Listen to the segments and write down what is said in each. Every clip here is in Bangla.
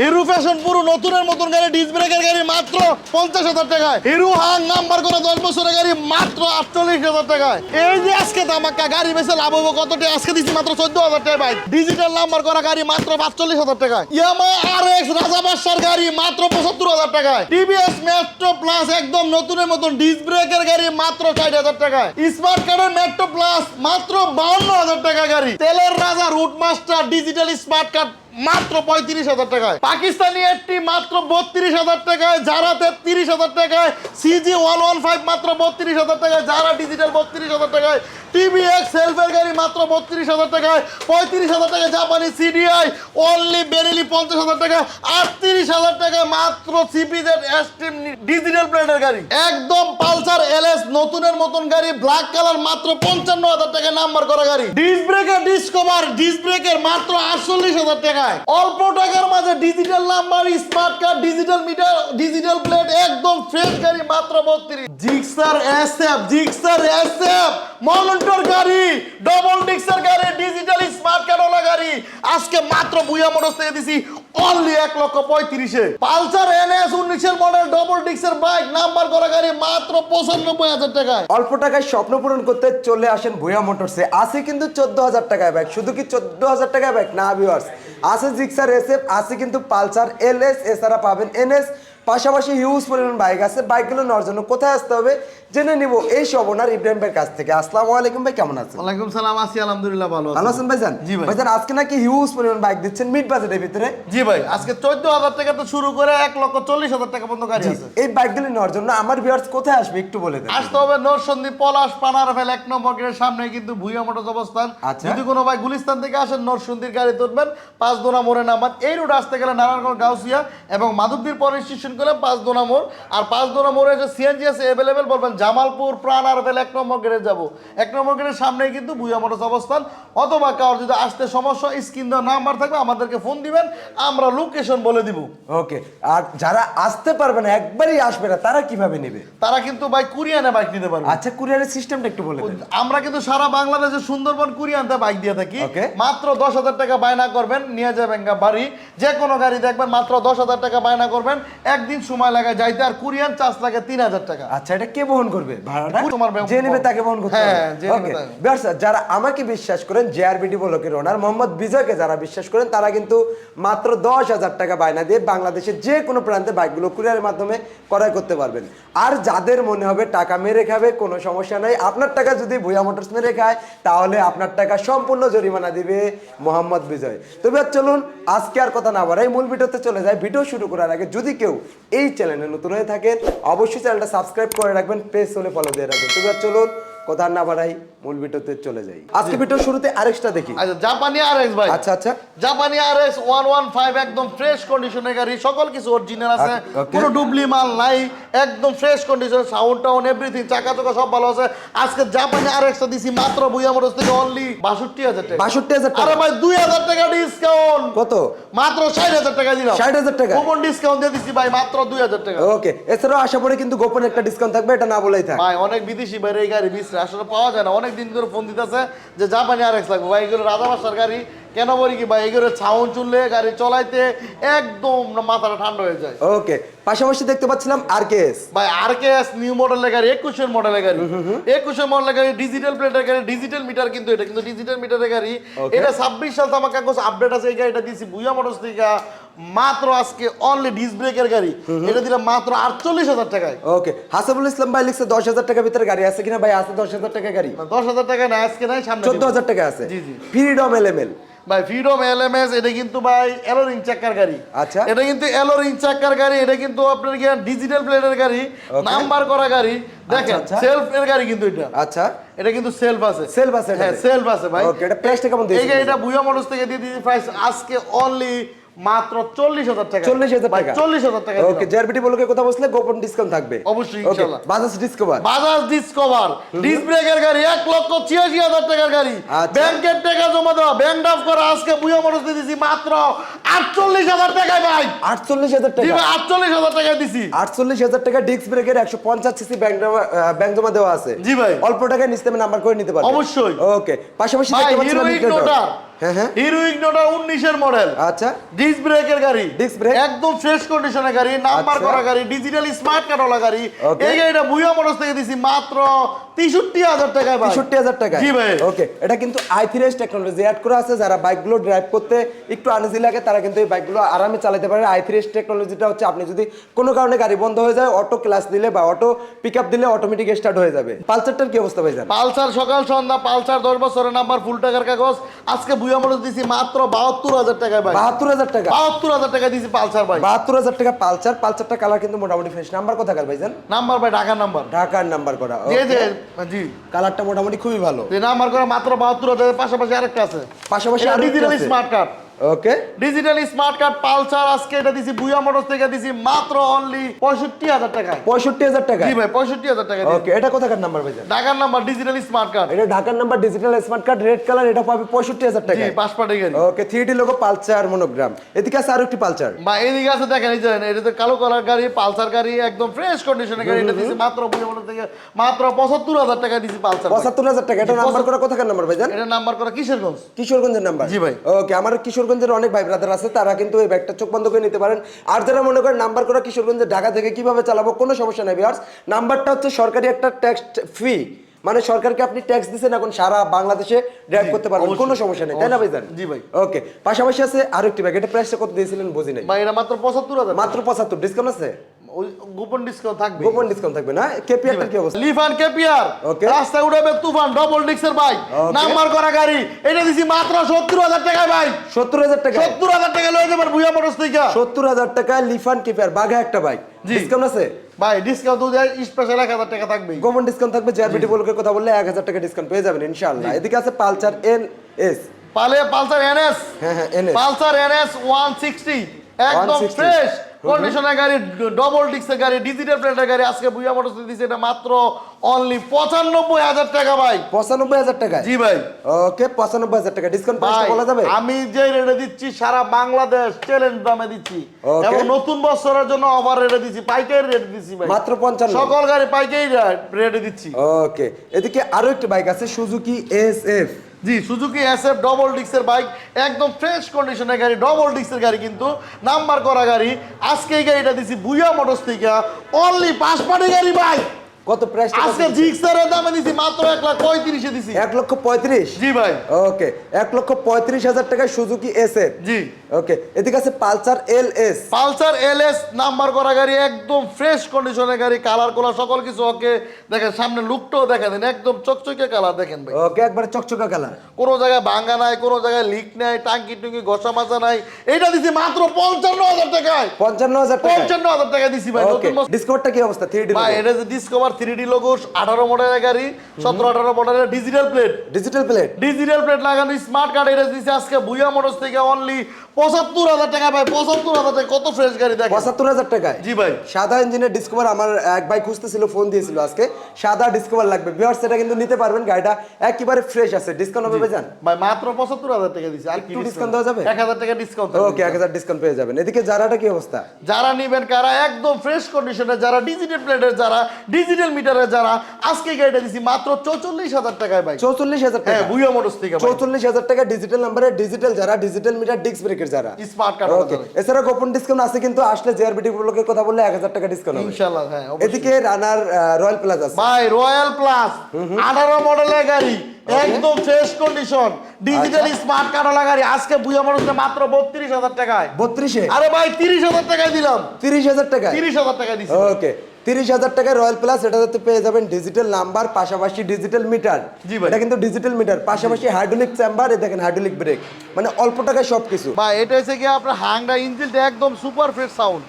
হিরো ফ্যাশন পুরো নতুনের মতন গাড়ি ডিস ব্রেকের গাড়ি মাত্র পঞ্চাশ হাজার টাকায়। হিরো হাং নাম্বার করা দশ বছরের গাড়ি মাত্র আটচল্লিশ হাজার টাকায়। এই যে আজকে দামাক্কা গাড়ি বেছে লাভ হব কতটা? আজকে দিচ্ছি মাত্র চোদ্দ হাজার টাকা ডিজিটাল নাম্বার করা গাড়ি মাত্র পাঁচচল্লিশ হাজার টাকায়। ইয়ামা আর এক্স রাজা বাদশার গাড়ি মাত্র পঁচাত্তর হাজার টাকায়। টিভিএস মেট্রো প্লাস একদম নতুনের মতন ডিস ব্রেকের গাড়ি মাত্র ষাট হাজার টাকায়। স্মার্ট কার্ডের মেট্রো প্লাস মাত্র বাউন্ন হাজার টাকা গাড়ি। তেলের রাজা route master digital smart card মাত্র পঁয়ত্রিশ হাজার টাকায়। পাকিস্তানি একটি মাত্র বত্রিশ হাজার টাকায় যারা তেত্রিশ হাজার টাকায়, সিজি ওয়ান ওয়ান ফাইভ মাত্র বত্রিশ হাজার টাকায় যারা ডিজিটাল বত্রিশ হাজার টাকায় টিভি এক্স সেলফের গাড়ি মাত্র বত্রিশ হাজার টাকায়, পঁয়ত্রিশ হাজার টাকায় জাপানি সিডিআই অনলি বেরিলি পঞ্চাশ হাজার টাকায়, আটত্রিশ হাজার টাকায় মাত্র সিপিজেড এসটিম ডিজিটাল প্লেটের গাড়ি। একদম পালসার এলএস নতুনের মতন গাড়ি, ব্ল্যাক কালার মাত্র পঞ্চান্ন হাজার টাকায় নাম্বার করা গাড়ি। ডিস ব্রেকের, ডিসকভার ডিস ব্রেকের মাত্র আটচল্লিশ হাজার টাকায় অল্প টাকার মাঝে digital number smart card digital meter digital plate একদম ফ্রেশ গাড়ি, মাত্র বত্রিশ। জিক্সার এসএফ জিক্সার এসএফ মলন্টর গাড়ি ডবল ডিক্সার গাড়ি ডিজিটাল স্মার্ট কার্ড ওলা গাড়ি। আজকে মাত্র বুয়া মোটরস থেকে দিছি অনলি এক লক্ষ পঁয়ত্রিশে। পালসার এনএস উনিশের মডেল ডবল ডিক্সের বাইক নাম্বার করা গাড়ি মাত্র পঁচানব্বই হাজার টাকায়। অল্প টাকায় স্বপ্ন পূরণ করতে চলে আসেন ভুয়া মোটরসে আছে কিন্তু চোদ্দ হাজার টাকায় বাইক শুধু কি চোদ্দ হাজার টাকায় বাইক না ভিউয়ার্স আছে জিক্সার এস এফ আছে কিন্তু পালসার এল এস এছাড়া পাবেন এনএস পাশাপাশি হিউজ পরিমাণ বাইক আছে। বাইকগুলো নেওয়ার জন্য কোথায় আসতে হবে জেনে নিব এই সব ওনার ইব্রাহিম ভাইয়ের কাছ থেকে। আসসালামু আলাইকুম ভাই কেমন আছেন? ওয়ালাইকুম সালাম আছি আলহামদুলিল্লাহ ভালো ভালো আছেন ভাইজান? জি ভাই। ভাইজান আজকে নাকি হিউজ পরিমাণ বাইক দিচ্ছেন মিড বাজেটের ভিতরে? জি ভাই আজকে চোদ্দ হাজার টাকা তো শুরু করে এক লক্ষ চল্লিশ হাজার টাকা পর্যন্ত গাড়ি আছে। এই বাইকগুলো নেওয়ার জন্য আমার ভিউয়ার্স কোথায় আসবে একটু বলে দেন। আসতে হবে নরসন্দী পলাশ পানার ফেল এক নম্বর গেটের সামনে কিন্তু ভুইয়া মোটরস অবস্থান। আচ্ছা। যদি কোনো ভাই গুলিস্তান থেকে আসেন নরসন্দির গাড়ি তুলবেন পাঁচ দোনা মোড়ে নামান এই রুট আসতে গেলে নারায়ণগঞ্জ গাউসিয়া এবং মাধবদীর পরে স্টেশন করলে পাঁচ দোনা মোড়। আর পাঁচ দোনা মোড়ে যে সিএনজি আছে অ্যাভেলেবেল বলবেন জামালপুর প্রাণার ফেল এক নম্বর গেটে যাব। এক নম্বর গেটের সামনেই কিন্তু ভুইয়া মোটরস অবস্থান। অথবা কারোর যদি আসতে সমস্যা স্ক্রিন দেওয়া নাম্বার থাকবে আমাদেরকে ফোন দিবেন আমরা লোকেশন বলে দিব। ওকে আর যারা আসতে পারবে না একবারই আসবে না তারা কীভাবে নেবে? তারা কিন্তু ভাই কুরিয়ানে বাইক নিতে পারবে। আচ্ছা কুরিয়ারের সিস্টেমটা একটু বলে দেন। আমরা কিন্তু সারা বাংলাদেশে সুন্দরবন কুরিয়ানতে বাইক দিয়ে থাকি। মাত্র দশ হাজার টাকা বায়না করবেন নিয়ে যাবেন বাড়ি। যে কোনো গাড়ি দেখবেন মাত্র দশ হাজার টাকা বায়না করবেন একদিন সময় লাগে যাইতে আর কুরিয়ান চার্জ লাগে তিন হাজার টাকা। আচ্ছা এটা কে বহন করবে? ভাড়াটা? তোমার যে নেবে তাকে বহন করতে হ্যাঁ, যারা আমাকে বিশ্বাস করেন জেআরবিডি ব্লকের ওনার মোহাম্মদ বিজয়কে যারা বিশ্বাস করেন তারা কিন্তু মাত্র দশ হাজার টাকা বায়না দিয়ে বাংলাদেশের যে কোনো প্রান্তে বাইকগুলো কুরিয়ারের মাধ্যমে ক্রয় করতে পারবেন। আর যাদের মনে হবে টাকা মেরে খাবে কোনো সমস্যা নাই। আপনার টাকা যদি ভুয়া মোটরস মেরে খায় তাহলে আপনার টাকা সম্পূর্ণ জরিমানা দিবে মোহাম্মদ বিজয়। তবে চলুন আজকে আর কথা না বাড়াই মূল ভিডিওতে চলে যায় ভিডিও শুরু করার আগে যদি কেউ এই চ্যানেলে নতুন হয়ে থাকেন, অবশ্যই চ্যানেলটা সাবস্ক্রাইব করে রাখবেন পেজ হলে ফলো দিয়ে রাখবেন। তো চলুন কথা না বাড়াই মূল ভিডিওতে চলে যাই। আজকে ভিডিও শুরুতে আরেকটা দেখি। আচ্ছা জাপানি আর এক্স ভাই। আচ্ছা আচ্ছা। জাপানি R S one one five একদম ফ্রেশ কন্ডিশনের গাড়ি সকল কিছু অরিজিনাল আছে আচ্ছা, okay. কোনো ডুবলি মাল নাই একদম fresh condition sound town everything চাকা চাকা সব ভালো আছে। আজকে জাপানি আর এক্সটা দিছি মাত্র বুয়া মোটরস থেকে অনলি বাষট্টি হাজার টাকা। বাষট্টি হাজার আরে ভাই দুই হাজার টাকা ডিসকাউন্ট কত? মাত্র ষাট হাজার টাকা দিলাম। ষাট হাজার টাকা। কুপন ডিসকাউন্ট দিয়ে দিচ্ছি ভাই মাত্র দুই হাজার টাকা। ওকে এছাড়াও আশা করি কিন্তু গোপন একটা ডিসকাউন্ট থাকবে এটা না বলেই থাক। ভাই অনেক বিদেশি বাইরে এই গাড়ি বিশ্রে আসলে পাওয়া যায় না। অনেক দিন করে ফোন দিতেছে যে জাপানি আর এক্স লাগবে। ভাই এগুলো রাজা বাসার গাড়ি কেন বলি কি ভাই? এগুলো ছাউন চুললে গাড়ি চলাইতে একদম মাথাটা ঠান্ডা হয়ে যায়। ওকে পাশাপাশি দেখতে পাচ্ছিলাম আর আরকেএস ভাই আর কে এস নিউ মডেলের গাড়ি একুশের মডেলের গাড়ি। একুশের মডেলের গাড়ি ডিজিটাল প্লেটের গাড়ি ডিজিটাল মিটার কিন্তু এটা কিন্তু ডিজিটাল মিটারের গাড়ি। এটা ছাব্বিশ সাল তো আমার কাগজ আপডেট আছে এই গাড়িটা দিয়েছি বুয়া মোটরস থেকে। মাত্র আজকে অনলি ডিস ব্রেকের গাড়ি। এটা দিলাম মাত্র আটচল্লিশ হাজার টাকায়। ওকে হাসাবুল ইসলাম ভাই লিখছে দশ হাজার টাকার ভিতরে গাড়ি আছে কিনা? ভাই আছে দশ হাজার টাকা গাড়ি। দশ হাজার টাকা না আজকে নাই সামনে চোদ্দ হাজার টাকা আছে। জি, জি। ফ্রিডম এলএমএল ভাই ফ্রিডম এলএমএস এটা কিন্তু ভাই এলোরিং চাকার গাড়ি। আচ্ছা। এটা কিন্তু এলোরিং চাকার গাড়ি এটা কিন্তু আপনার কি ডিজিটাল প্লেটের গাড়ি নাম্বার করা গাড়ি। দেখেন আচ্ছা। সেলফ এর গাড়ি কিন্তু এটা। আচ্ছা। এটা কিন্তু সেলফ আছে। Self আছে হ্যাঁ সেলফ আছে ভাই। ওকে এটা প্রাইসটা কেমন এই দিয়েছে গাড়িটা বুয়া থেকে দিয়ে দিয়েছি প্রাইস আজকে অনলি মাত্র চল্লিশ হাজার টাকা। চল্লিশ হাজার টাকা। চল্লিশ হাজার টাকা ওকে। জেআরবিটি বলকে কথা বসলে গোপন ডিসকাউন্ট থাকবে। অবশ্যই। Bajaj Discover Bajaj Discover disc ব্রেকের গাড়ি এক লক্ষ ছিয়াশি হাজার টাকার গাড়ি। আচ্ছা। ব্যাংকের টাকা জমা দেওয়া ব্যাংক ড্রাফট করা আজকে বুয়া মোটরস দিয়ে দিছি মাত্র আটচল্লিশ হাজার টাকায় ভাই। আটচল্লিশ হাজার টাকা। আটচল্লিশ হাজার টাকায় দিছি। আটচল্লিশ হাজার টাকা ডিস্ক ব্রেকের একশো পঞ্চাশ সিসি ব্যাংক ব্যাংক জমা দেওয়া আছে। জি ভাই। অল্প টাকায় নিস্তেমে নাম্বার করে নিতে পারবে। অবশ্যই। ওকে পাশাপাশি দেখতে হ্যাঁ, হ্যাঁ। হিরো ইগনোটা উনিশের মডেল আচ্ছা। ডিস্ক ব্রেকের গাড়ি। Disc brake? একদম ফ্রেশ কন্ডিশনের গাড়ি নাম্বার আচ্ছা। করা গাড়ি ডিজিটাল স্মার্ট কার্ড ওলা গাড়ি এই গাড়িটা বুয়া মোটরস থেকে দিছি মাত্র তেষট্টি হাজার টাকায় তেষট্টি হাজার টাকা জি ভাই। ওকে এটা কিন্তু আই থ্রি টেকনোলজি অ্যাড করা আছে। যারা বাইকগুলো ড্রাইভ করতে একটু আনইজি লাগে তারা কিন্তু এই বাইকগুলো আরামে চালাতে পারে। আই থ্রি এস টেকনোলজিটা হচ্ছে আপনি যদি কোনো কারণে গাড়ি বন্ধ হয়ে যায় অটো ক্লাস দিলে বা অটো পিক আপ দিলে অটোমেটিক স্টার্ট হয়ে যাবে। পালসারটার কি অবস্থা ভাই পালসার সকাল সন্ধ্যা পালসার দশ বছরের নাম্বার ফুল টাকার কাগজ। আজকে মোটরস দিছি মাত্র বাহাত্তর হাজার টাকায় ভাই। বাহাত্তর হাজার টাকা? বাহাত্তর হাজার টাকা দিছি পালসার ভাই। বাহাত্তর হাজার টাকা পালসার পালসারটা কালার কিন্তু মোটামুটি ফ্রেশ নাম্বার কোথাকার ভাই জান? নাম্বার ভাই ঢাকার নাম্বার। ঢাকার নাম্বার করা জি যে জি কালারটা মোটামুটি খুবই ভালো। নাম্বার করা মাত্র বাহাত্তর হাজার পাশাপাশি আরেকটা আছে। পাশাপাশি digital smart card okay digital smart card Pulsar আজকে এটা দিছি বুয়া মোটরস থেকে দিছি মাত্র অনলি পঁয়ষট্টি হাজার টাকায়। পঁয়ষট্টি হাজার টাকা জি ভাই পঁয়ষট্টি হাজার টাকা ওকে এটা কোথাকার নাম্বার ভাই ঢাকার নাম্বার ডিজিটাল স্মার্ট কার্ড এটা ঢাকার number digital smart card red colour এটা পাবে পঁয়ষট্টি হাজার জি টাকা পাসপোর্টে গাড়ি। ওকে লোগো পালসার মনোগ্রাম এদিকে আছে আরও একটি পালসার বা এদিকে আছে দেখেন এই যে এটা তো কালো কালার গাড়ি পালসার গাড়ি একদম ফ্রেশ কন্ডিশনের গাড়ি। এটা দিছি মাত্র বুয়া মোটরস থেকে মাত্র পঁচাত্তর হাজার টাকা দিছি পালসার ভাই। পঁচাত্তর হাজার টাকা এটা নাম্বার করা কোথাকার নাম্বার ভাই এটা নাম্বার করা কিশোরগঞ্জ। কিশোরগঞ্জের নাম্বার জি ভাই। ওকে আমার কিশোরগঞ্জের অনেক ভাই ব্রাদার আছে তারা কিন্তু এই ব্যাগটা চোখ বন্ধ করে নিতে পারেন। আর যারা মনে করেন নাম্বার করা কিশোরগঞ্জের ঢাকা থেকে কীভাবে চালাবো কোনো সমস্যা নেই বিহার নাম্বারটা হচ্ছে সরকারি একটা ট্যাক্স ফি মানে সরকারকে আপনি ট্যাক্স দিচ্ছেন এখন সারা বাংলাদেশে ড্রাইভ করতে পারবেন। কোনো সমস্যা নেই তাই না ভাই জান জি ভাই। ওকে পাশাপাশি আছে আরেকটি একটি ব্যাগ এটা প্রাইসটা কত দিয়েছিলেন বুঝি নাই। ভাই এটা মাত্র পঁচাত্তর মাত্র পঁচাত্তর ডিসকাউন্ট আছে? গোপন ডিসকাউন্ট থাকবে। গোপন ডিসকাউন্ট থাকবে না? কেপিআরটার কি অবস্থা? Lifan KPR Okay. রাস্তায় উঠাবে তুফান ডবল ডিক্সের বাইক নাম্বার করা গাড়ি এটা দিছি মাত্র টাকায় ভাই সত্তর হাজার টাকা সত্তর হাজার টাকা লয়ে যাবেন ভুয়া মোটরস থেকে। সত্তর হাজার টাকা লিফান কেপিআর বাঘা একটা বাইক ডিসকাউন্ট আছে? ভাই ডিসকাউন্ট তো স্পেশাল এক হাজার টাকা থাকবে গোপন ডিসকাউন্ট থাকবে জেআরবিটি বলকের কথা বললে এক হাজার টাকা ডিসকাউন্ট পেয়ে যাবেন ইনশাআল্লাহ। এদিকে আছে পালচার এন এস পালে পালসার এনএস হ্যাঁ হ্যাঁ N S Pulsar NS one sixty একদম 160 ফ্রেশ কন্ডিশনের গাড়ি ডবল ডিক্সের গাড়ি ডিজিটাল প্লেটের গাড়ি আজকে ভুয়া মোটরস দিচ্ছে এটা মাত্র অনলি পঁচানব্বই হাজার টাকা ভাই। পঁচানব্বই হাজার টাকা জি ভাই। ওকে পঁচানব্বই হাজার টাকা। ডিসকাউন্ট বলা যাবে? আমি যে রেটে দিচ্ছি সারা বাংলাদেশ চ্যালেঞ্জ দামে দিচ্ছি. এবং নতুন বছরের জন্য অফার রেটে দিচ্ছি পাইকারি রেট দিচ্ছি ভাই। মাত্র পঞ্চান্ন। সকল গাড়ি পাইকারি রেটে দিচ্ছি। ওকে এদিকে আরও একটি বাইক আছে Suzuki S F G Suzuki SF double ডিক্সের bike একদম ফ্রেশ কন্ডিশনের গাড়ি ডবল ডিক্সের গাড়ি কিন্তু নাম্বার করা গাড়ি। আজকে এই গাড়িটা দিছি বুয়া মোটরস থেকে। অনলি পাঁচ পাটি গাড়ি, ভাই। কত প্রাইস আজকে জিক্সের দামে দিছি মাত্র এক লাখ পঁয়ত্রিশে দিছি। এক লক্ষ পঁয়ত্রিশ? জি ভাই। ওকে এক লক্ষ পঁয়ত্রিশ হাজার টাকায় Suzuki S F G. Okay এদিকে আছে Pulsar L S Pulsar LS number করা গাড়ি একদম ফ্রেশ কন্ডিশনের গাড়ি কালার কোলার সকল কিছু ওকে দেখেন সামনে লুকটাও দেখা দেন একদম চকচকে কালার দেখেন ভাই। ওকে একবার চকচকা কালার কোনো জায়গায় ভাঙ্গা নাই কোনো জায়গায় লিক নাই টাঙ্কি টুঙ্কি ঘষা মাজা নাই। এটা দিছি মাত্র পঞ্চান্ন হাজার টাকায়। পঞ্চান্ন হাজার টাকা পঞ্চান্ন হাজার টাকা দিছি ভাই বছর- কি অবস্থা? থ্রি ডি ভাই এটা যে ডিসকভার থ্রি ডি লোগো আঠারো মডেলের গাড়ি সতেরো আঠারো মডেলের digital plate digital plate digital plate লাগানো স্মার্ট কার্ড এটা দিচ্ছে আজকে মোটরস থেকে অনলি পঁচাত্তর হাজার টাকা ভাই পঁচাত্তর হাজার টাকা কত ফ্রেশ গাড়ি দেখেন। পঁচাত্তর হাজার টাকায়? জি ভাই। সাদা ইঞ্জিনের ডিসকভার আমার এক ভাই খুঁজতেছিল ফোন দিয়েছিল আজকে। সাদা ডিসকভার লাগবে। সেটা কিন্তু নিতে পারবেন গাড়িটা একেবারে ফ্রেশ আছে। ডিসকাউন্ট হবে জান ভাই মাত্র পঁচাত্তর হাজার টাকা দিচ্ছে আর কি discount দেওয়া যাবে? এক হাজার টাকা ডিসকাউন্ট ওকে এক হাজার ডিসকাউন্ট পেয়ে যাবেন। এদিকে যারাটা কি অবস্থা? যারা নিবেন কারা একদম ফ্রেশ কন্ডিশনে যারা ডিজিটাল প্লেটের যারা ডিজিটাল মিটারের যারা আজকে গাড়িটা দিছি মাত্র চৌচল্লিশ হাজার টাকায় ভাই চৌচল্লিশ হাজার হ্যাঁ টাকা। ভুয়া মোটরস থেকে চৌচল্লিশ হাজার টাকা ডিজিটাল নাম্বারে ডিজিটাল যারা ডিজিটাল মিটার ডিস্ক ব্রেকের যারা। স্মার্ট কার্ড ওকে এছাড়া গোপন ডিসকাউন্ট আছে কিন্তু আসলে জেআরবিটি ব্লকের কথা বললে এক হাজার টাকা ডিসকাউন্ট হবে। ইনশাআল্লাহ হ্যাঁ এদিকে রানার রয়্যাল প্লাস আছে। ভাই রয়্যাল প্লাস আঠারো মডেলের গাড়ি একদম fresh condition digital. Smart card গাড়ি আজকে বুয়া মানুষকে মাত্র বত্রিশ হাজার টাকায়। বত্রিশে? আরে ভাই তিরিশ হাজার টাকায় দিলাম। তিরিশ হাজার টাকা তিরিশ হাজার টাকা দিচ্ছি ওকে তিরিশ হাজার টাকায় রয়্যাল প্লাস এটাতে পেয়ে যাবেন ডিজিটাল নাম্বার পাশাপাশি ডিজিটাল মিটার এটা কিন্তু ডিজিটাল মিটার পাশাপাশি হাইড্রোলিক চেম্বার এ দেখেন হাইড্রোলিক ব্রেক মানে অল্প টাকায় সব কিছু ভাই এটা হচ্ছে কি আপনার হাংডা ইঞ্জিনটা একদম সুপার ফ্রেশ সাউন্ড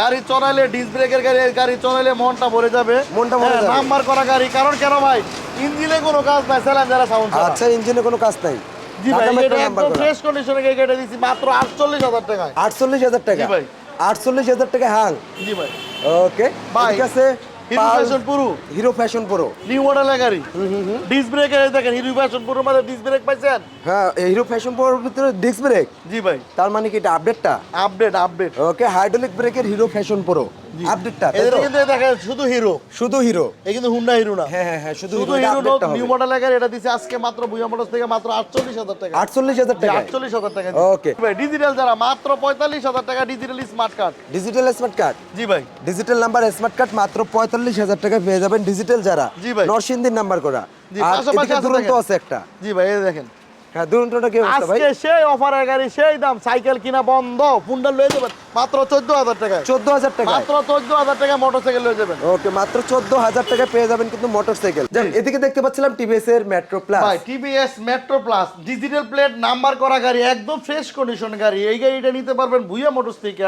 গাড়ি চলাইলে ডিস ব্রেকের গাড়ি গাড়ি চলাইলে মনটা ভরে যাবে। মনটা ভরে যাবে। নাম্বার করা গাড়ি কারণ কেন ভাই ইঞ্জিনে কোনো কাজ নাই স্যালাম যারা সাউন্ড আচ্ছা ইঞ্জিনে কোনো কাজ নাই। জি ভাই এটা একদম ফ্রেশ কন্ডিশনে গাড়িটা দিচ্ছি মাত্র আটচল্লিশ হাজার টাকায়। আটচল্লিশ হাজার টাকা। জি ভাই। আটচল্লিশ হাজার টাকা হাং জি ভাই। ওকে ঠিক আছে হিরো ফ্যাশন পুরো। Hero Passion Pro. নিউ মডেলের গাড়ি। ডিস ব্রেকের দেখেন হিরো ফ্যাশন পুরো মানে ডিস ব্রেক পাইছেন? হ্যাঁ হিরো ফ্যাশন প্রোর ভিতরে ডিস্ক ব্রেক জি ভাই। তার মানে কি এটা আপডেটটা আপডেট আপডেট ওকে হাইড্রোলিক ব্রেকের হিরো ফ্যাশন প্রো। আপডেটটা এদের কিন্তু দেখেন শুধু হিরো শুধু হিরো এই কিন্তু হুন্ডা হিরো না। হ্যাঁ হ্যাঁ হ্যাঁ শুধু শুধু হিরো নিউ মডেল এটা দিছে আজকে মাত্র বুয়া মোটরস থেকে মাত্র টাকা। টাকা টাকা। Okay. ডিজিটাল যারা মাত্র পঁয়তাল্লিশ হাজার টাকা digital smart card digital smart card জি ভাই। ডিজিটাল নাম্বার স্মার্ট কার্ড মাত্র পঁয়তাল্লিশ হাজার টাকা পেয়ে যাবেন ডিজিটাল যারা। জি ভাই। নরসিংদীর নাম্বার করা। জি, আর এদিকে দুরন্ত আছে একটা। জি ভাই এই দেখেন। হ্যাঁ দুরন্তটা কি অবস্থা ভাই? আজকে সেই অফারের গাড়ি সেই দাম সাইকেল কিনা বন্ধ ফুন্ডা লয়ে যাবেন। মাত্র চোদ্দ হাজার টাকায়। চোদ্দ হাজার টাকা মাত্র চোদ্দ হাজার টাকা মোটরসাইকেল লয়ে যাবেন। ওকে মাত্র চোদ্দ হাজার টাকা পেয়ে যাবেন কিন্তু মোটরসাইকেল এদিকে দেখতে পাচ্ছিলাম টিভিএস এর মেট্রো প্লাস ভাই TVS Metro Plus digital plate number করা গাড়ি একদম ফ্রেশ কন্ডিশন গাড়ি। এই গাড়িটা নিতে পারবেন ভুইয়া মোটরস থেকে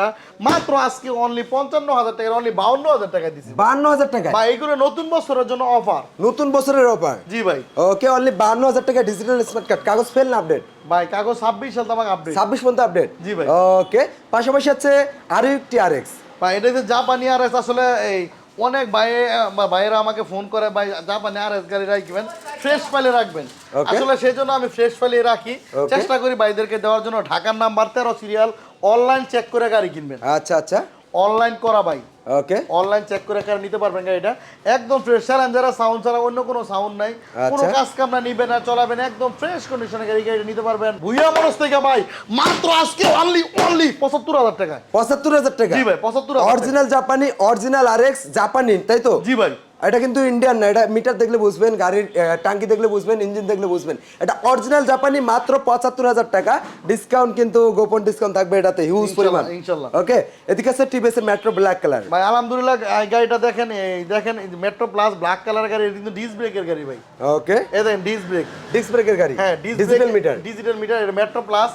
মাত্র আজকে অনলি পঞ্চান্ন হাজার টাকা অনলি বাউন্ন হাজার টাকা দিচ্ছি বান্ন হাজার টাকা ভাই এইগুলো নতুন বছরের জন্য অফার নতুন বছরের অফার জি ভাই। ওকে অনলি বান্ন হাজার টাকা ডিজিটাল স্মার্ট কার্ড কাগজ ফেল না আপডেট ভাই কাগজ ছাব্বিশ সাল তামাক আপডেট ছাব্বিশ পর্যন্ত আপডেট জি ভাই। ওকে পাশাপাশি আছে আরও একটি আর এক্স ভাই এটা যে জাপানি আর আসলে এই অনেক ভাই বা ভাইয়েরা আমাকে ফোন করে ভাই জাপানি আর এস গাড়ি রাখবেন ফ্রেশ ফাইলে রাখবেন। আসলে সেই জন্য আমি ফ্রেশ ফাইলে রাখি। চেষ্টা করি ভাইদেরকে দেওয়ার জন্য ঢাকার নাম্বার তেরো সিরিয়াল অনলাইন চেক করে গাড়ি কিনবেন। আচ্ছা আচ্ছা। অনলাইন করা ভাই। ওকে অনলাইন চেক করে কারণ নিতে পারবেন গাড়িটা। একদম ফ্রেশ চালান যারা সাউন্ড ছাড়া অন্য কোনো সাউন্ড নাই। কোনো আচ্ছা। কাজ কাম না নিবে না চলাবেন একদম ফ্রেশ কন্ডিশনে গাড়ি গাড়ি নিতে পারবেন। ভুইয়া মরস থেকে ভাই মাত্র আজকে অনলি অনলি পঁচাত্তর হাজার টাকা পঁচাত্তর হাজার টাকা? জি ভাই, 75,000 অরিজিনাল জাপানি অরিজিনাল আর এক্স জাপানি তাই তো? জি ভাই। এটা কিন্তু ইন্ডিয়ান না এটা মিটার দেখলে বুঝবেন গাড়ির টাঙ্কি দেখলে বুঝবেন ইঞ্জিন দেখলে বুঝবেন। এটা অরিজিনাল জাপানি মাত্র পঁচাত্তর হাজার টাকা। ডিসকাউন্ট কিন্তু গোপন ডিসকাউন্ট থাকবে এটাতে হিউজ পরিমাণ। ইনশাল্লাহ। ওকে এদিকে আছে টিভিএস এর মেট্রো ব্ল্যাক কালার ভাই আলহামদুলিল্লাহ এই গাড়িটা দেখেন এই দেখেন মেট্রো প্লাস ব্ল্যাক কালার গাড়ি এটা কিন্তু ডিস ব্রেকের গাড়ি ভাই। ওকে এই দেখেন ডিস ব্রেক ডিস্ক ব্রেকের গাড়ি? হ্যাঁ ডিজিটাল মিটার ডিজিটাল মিটার এটা মেট্রো প্লাস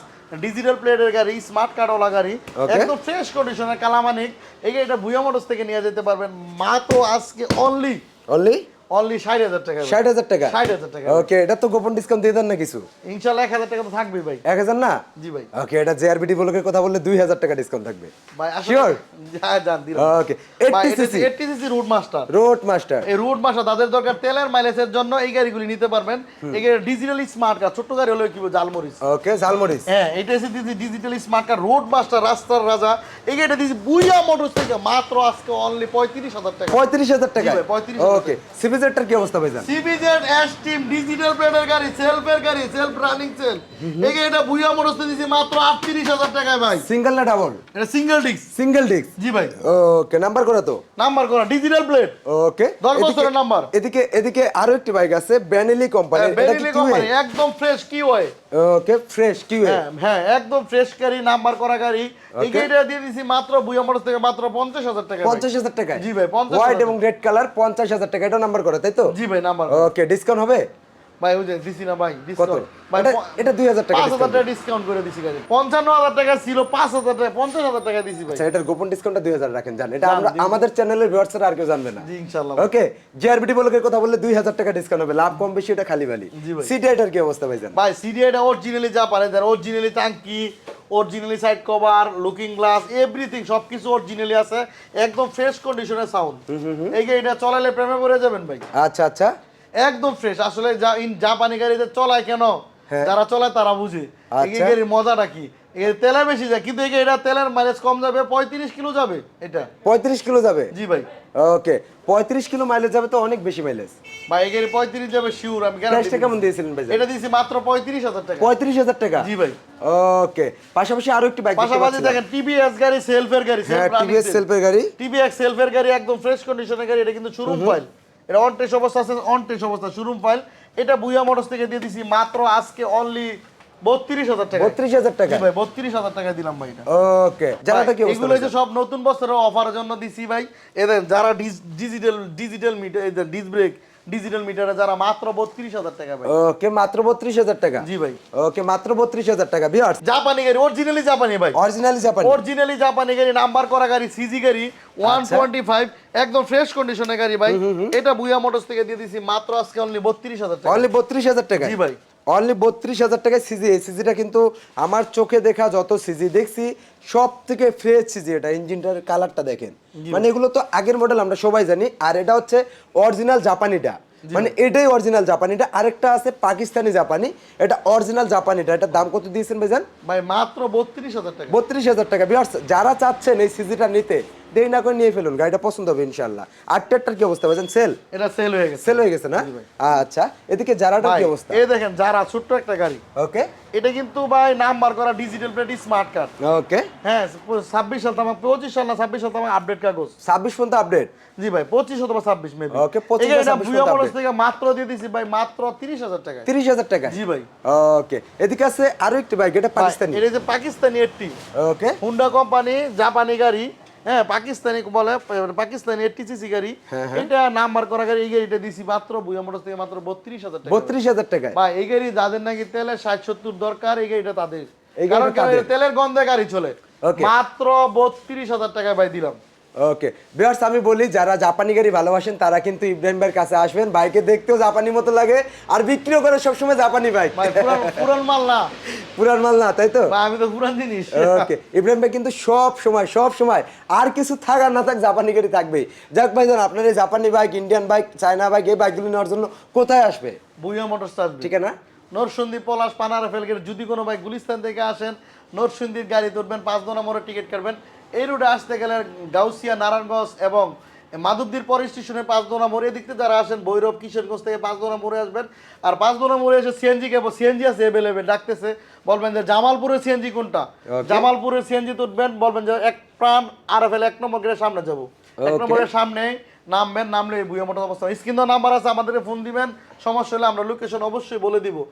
ডিজিটাল প্লেটের গাড়ি স্মার্ট কার্ডওয়ালা গাড়ি. একদম ফ্রেশ কন্ডিশনের কালামানিক। এই গাড়িটা ভুয়া মোটরস থেকে নিয়ে যেতে পারবেন। তো আজকে অনলি অনলি অনলি ষাট হাজার টাকা ষাট হাজার টাকা? ষাট হাজার টাকা ওকে এটা তো গোপন ডিসকাউন্ট দিয়ে দেন না কিছু? এক হাজার টাকা তো থাকবে ভাই। এক হাজার না? জি ভাই। ওকে এটা জেআরবিটি ব্লকের কথা বললে দুই হাজার টাকা ডিসকাউন্ট থাকবে। ভাই? হ্যাঁ জান দিলাম। Okay eighty CC eighty CC route master road master এই রুট মাস্টার তাদের দরকার তেলের মাইলেজের জন্য এই গাড়িগুলি নিতে পারবেন। এই গাড়ি ডিজিটালি স্মার্ট কার ছোট্ট গাড়ি হলো কি বলব, ওকে ঝালমরিচ। হ্যাঁ এটা এসে দিয়েছি digitally smart car road master রাস্তার রাজা। এই গাড়িটা দিয়েছি বুইয়া মোটরস থেকে মাত্র আজকে অনলি পঁয়ত্রিশ হাজার টাকা। পঁয়ত্রিশ হাজার টাকা জি ভাই, 35,000 ওকে সিবিজেডটার কি অবস্থা ভাইজান? সিবিজেড এস টিম ডিজিটাল প্লেটের গাড়ি সেলফের গাড়ি সেলফ রানিং সেল। এগে এটা ভুইয়া দিছি মাত্র আটত্রিশ হাজার টাকায় ভাই। সিঙ্গেল না ডাবল? এটা সিঙ্গেল ডিস্ক। Single disc? জি ভাই। ওকে নাম্বার করা তো। নাম্বার করা ডিজিটাল প্লেট ওকে। দশ বছরের নাম্বার। এদিকে এদিকে আরও একটি বাইক আছে বেনেলি কোম্পানি এটা কি কোম্পানি একদম ফ্রেশ কি হয় ওকে ফ্রেশ কিউ হ্যাঁ হ্যাঁ একদম ফ্রেশ গাড়ি নাম্বার করা গাড়ি। এই গাড়িটা দিয়ে দিছি মাত্র বুয়া মোটরস থেকে মাত্র পঞ্চাশ হাজার টাকা। পঞ্চাশ হাজার টাকা জি ভাই, 50,000 হোয়াইট এবং রেড কালার পঞ্চাশ হাজার টাকা এটা নাম্বার করা তাই তো? জি ভাই নাম্বার ওকে ডিসকাউন্ট হবে? ভাই ওই যে দিছি না ভাই কত? এটা- এটা টাকা। টাকা ডিসকাউন্ট করে দিছি টাকা ছিল পাঁচ হাজার টাকা পঞ্চাশ হাজার টাকা দিছি ভাই। আচ্ছা এটার গোপন ডিসকাউন্টটা দুই হাজার রাখেন জান। এটা আমরা আমাদের চ্যানেলের ভিউয়ার্সরা আর কেউ জানবে না। জি ইনশাল্লাহ ওকে জিআরবিটি কথা বললে দুই হাজার টাকা ডিসকাউন্ট হবে লাভ কম বেশি এটা খালি বালি। এটার কি অবস্থা ভাইজান? ভাই সিডিআইটা অরিজিনালি যা পারে দেন অরিজিনালি টাঙ্কি originally side cover looking glass everything সবকিছু অরিজিনালি আছে একদম ফ্রেশ কন্ডিশনের সাউন্ড এই গাড়িটা চলালে প্রেমে পড়ে যাবেন ভাই। আচ্ছা আচ্ছা। একদম ফ্রেশ আসলে যা ইন জাপানি গাড়িতে চলায় কেন? হ্যাঁ। যারা চলায় তারা বুঝে। এই আচ্ছা। গাড়ির মজাটা কি? এর তেলে বেশি যায় কিন্তু এটা তেলের মাইলেজ কম যাবে পঁয়ত্রিশ কিলো যাবে এটা। পঁয়ত্রিশ কিলো যাবে? জি ভাই। ওকে পঁয়ত্রিশ কিলো মাইলেজ যাবে তো অনেক বেশি মাইলেজ ভাই গাড়ি পঁয়ত্রিশ যাবে শিওর আমি গ্যারান্টি কেমন দিয়েছিলেন ভাই? এটা দিয়েছি মাত্র পঁয়ত্রিশ হাজার টাকা। পঁয়ত্রিশ হাজার টাকা? জি ভাই। ওকে পাশাপাশি আরও একটি বাইক পাশাপাশি দেখেন টিভিএস গাড়ি সেলফের গাড়ি হ্যাঁ টিভিএস সেলফের গাড়ি। টিভিএক্স সেলফের গাড়ি একদম ফ্রেশ কন্ডিশনের গাড়ি এটা কিন্তু শোরুম ফাইল এটা অন টেস্ট অবস্থা আছে অন টেস্ট অবস্থা শোরুম ফাইল এটা বুয়া মোটরস থেকে দিয়ে দিছি মাত্র আজকে অনলি বত্রিশ হাজার টাকা বত্রিশ হাজার টাকা। ভাই বত্রিশ হাজার টাকা দিলাম ভাই ওকে যারা কি এগুলো হচ্ছে সব নতুন বছরের অফারের জন্য দিছি ভাই। এদের যারা digital digital meter disc brake digital মিটারে যারা মাত্র বত্রিশ হাজার টাকা ভাই। ওকে মাত্র বত্রিশ হাজার টাকা? জি ভাই। ওকে মাত্র বত্রিশ হাজার টাকা বিয়ার্স জাপানি গাড়ি অরিজিনালি জাপানি ভাই। অরিজিনালি জাপানি। অরিজিনালি জাপানি গাড়ি নাম্বার করা গাড়ি সিজি গাড়ি ওয়ান। টোয়েন্টি ফাইভ একদম ফ্রেশ কন্ডিশনের গাড়ি ভাই। এটা বুয়া মোটরস থেকে দিয়ে দিছি মাত্র আজকে অনলি বত্রিশ হাজার টাকা। অনলি বত্রিশ হাজার টাকা জি ভাই। অনলি বত্রিশ হাজার টাকায় সিজি এই সিজিটা কিন্তু আমার চোখে দেখা যত সিজি দেখছি সব থেকে ফ্রেশ সিজি এটা ইঞ্জিনটার কালারটা দেখেন। মানে এগুলো তো আগের মডেল আমরা সবাই জানি আর এটা হচ্ছে অরিজিনাল জাপানিটা মানে এটাই অরিজিনাল জাপানিটা আরেকটা আছে পাকিস্তানি জাপানি এটা অরিজিনাল জাপানিটা এটা দাম কত দিয়েছেন ভাইজান? ভাই মাত্র বত্রিশ হাজার টাকা। বত্রিশ হাজার টাকা। বিয়ার্স যারা চাচ্ছেন এই সিজিটা নিতে দেরি না করে নিয়ে ফেলুন গাড়িটা পছন্দ হবে ইনশাল্লাহ আর ট্রাক্টর কি অবস্থা বলছেন? সেল এটা সেল হয়ে গেছে। সেল হয়ে গেছে না? আচ্ছা এদিকে জারাটার কি অবস্থা? এই দেখেন যারা ছোট্ট একটা গাড়ি। ওকে এটা কিন্তু ভাই নাম্বার করা digital plate smart card okay হ্যাঁ ছাব্বিশ সাল তামাক পঁচিশ সাল না ছাব্বিশ সাল তামাক আপডেট কাগজ। ছাব্বিশ পর্যন্ত আপডেট জি ভাই পঁচিশ অথবা ছাব্বিশ মেবি Okay, 25 বা এটা 26 মডেল update। থেকে মাত্র দিয়ে দিছি ভাই মাত্র তিরিশ হাজার টাকা তিরিশ হাজার টাকা জি ভাই। ওকে এদিকে আছে আরও একটি বাইক এটা পাকিস্তানি। এটা যে Pakistani eighty okay Honda company জাপানি গাড়ি। হ্যাঁ পাকিস্তানি বলে পাকিস্তানি টিসিসি গাড়ি। হ্যাঁ, এটা নাম্বার করা গাড়ি এই গাড়িটা দিছি মাত্র বুয়া মোটর থেকে মাত্র বত্রিশ হাজার টাকা। বত্রিশ হাজার টাকা বা এই গাড়ি যাদের নাকি তেলে ষাট সত্তর দরকার এই গাড়িটা তাদের। কারণ তেলের গন্ধে গাড়ি চলে। মাত্র বত্রিশ হাজার টাকায় ভাই দিলাম। ওকে বিয়ার্স আমি বলি যারা জাপানি গাড়ি ভালোবাসেন তারা কিন্তু ইব্রাহিম ভাইয়ের কাছে আসবেন। বাইকে দেখতেও জাপানি মতো লাগে আর বিক্রিও করে সবসময় জাপানি বাইক পুরান মাল না। পুরান মাল না তাই তো? আমি তো পুরান জিনিস। ওকে ইব্রাহিম ভাই কিন্তু সব সময় সব সময় আর কিছু থাক আর না থাক জাপানি গাড়ি থাকবেই। যাক ভাই জান আপনার এই জাপানি bike Indian bike China bike এই বাইকগুলো নেওয়ার জন্য কোথায় আসবে? বুইয়া মোটর আসবে। ঠিক আছে নরসিংদী পলাশ পানারা ফেলগের যদি কোনো বাইক গুলিস্তান থেকে আসেন নরসিংদীর গাড়ি তুলবেন পাঁচ দোনা মোড়ে টিকিট কাটবেন। এই রুটে আসতে গেলে গাউসিয়া নারায়ণগঞ্জ এবং মাধবদীর পর স্টেশনে পাঁচ দোনা মোড়ে থেকে যারা আসেন ভৈরব কিশোরগঞ্জ থেকে পাঁচ দোনা মোড়ে আসবেন। আর পাঁচ দোনা মোড়ে এসে সিএনজি কে সিএনজি আছে অ্যাভেলেবেল ডাকতেছে। বলবেন যে জামালপুরের সিএনজি কোনটা? Okay. জামালপুরের সিএনজি তুলবেন বলবেন যে এক প্রাণ আর এফ এক নম্বর গেটের সামনে যাব। এক নম্বরের সামনে নামবেন নামলে বুয়া মোটর অবস্থা। স্ক্রিন নাম্বার আছে আমাদের ফোন দিবেন। সমস্যা হলে আমরা লোকেশন অবশ্যই বলে দিব।